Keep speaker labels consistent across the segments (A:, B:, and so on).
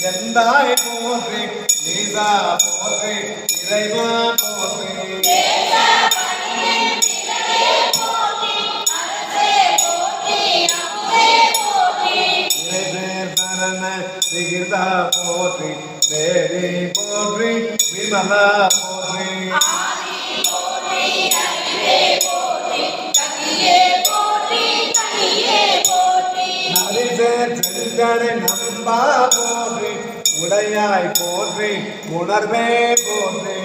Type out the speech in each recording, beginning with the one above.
A: எந்தாய் போற்றி நீசா போற்றி இறைவா சரண சிகிதா போற்றி தேவி போற்றி விமலா போற்றி. நரிசேர் நம்பா போற்றி உடையாய் போற்றி உணர்வே போற்றி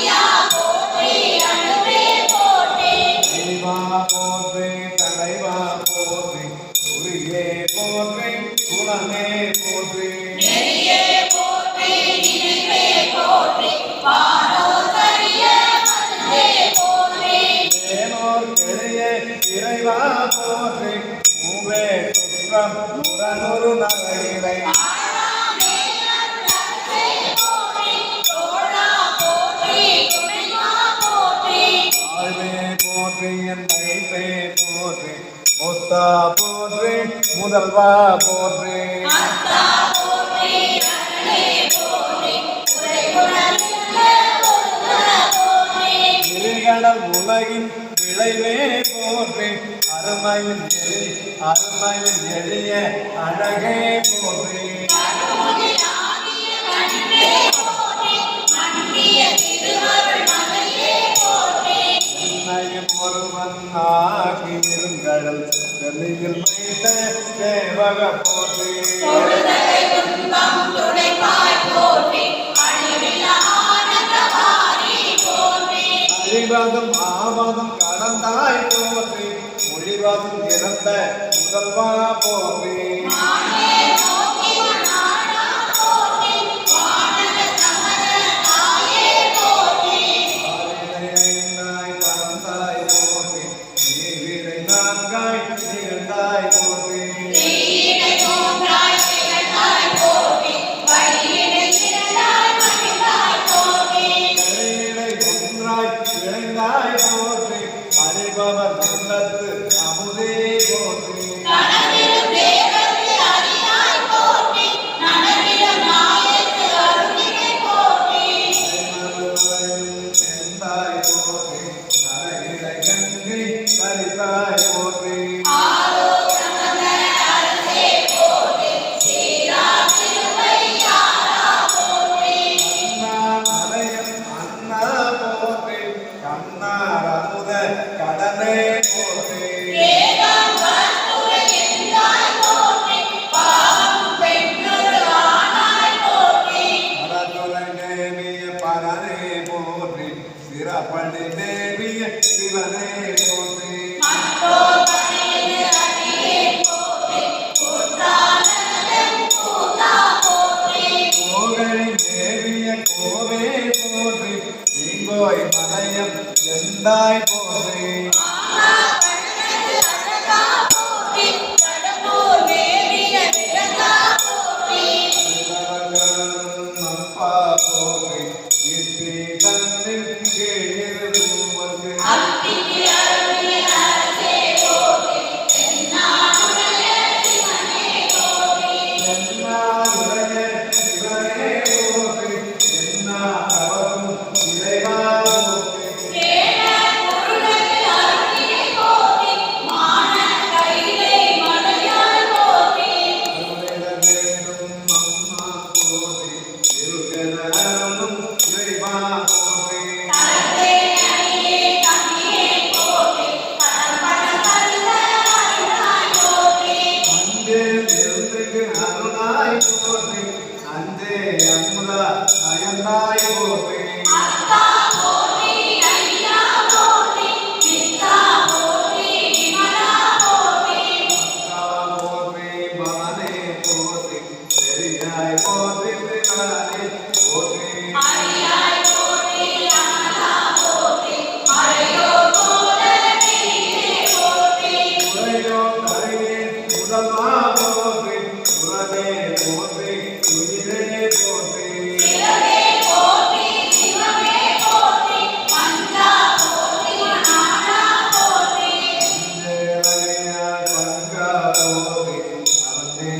A: Yeah. தேனோர் இறைவா போற்றி. உவே சுற்றம் முரணுரு நகையிலை போற்றி என் போற்றி. முத்தா போற்றி முதல்வா போற்றி. உலகின் விளைவே போற்றி அருமையில் எளி அருமையில் எளிய அழகே போற்றி என்னையும் ஒருவன் ஆகி இருங்கடல் வெளியில் வைத்த சேவக போற்றி அழிவாதம் ஆவாதம் கடந்தாய் போற்றி. மொழிவாதம் இறந்த முதல்வா போற்றி ஆவினையாய் நான்காய் நிகழ்ந்தாய் போற்றி. என்னது கோவே போற்றி. இங்கோய் மலையம் எந்தாய் போற்றி.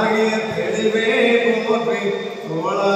A: ஆகிய தெளிவே போற்றி தோழா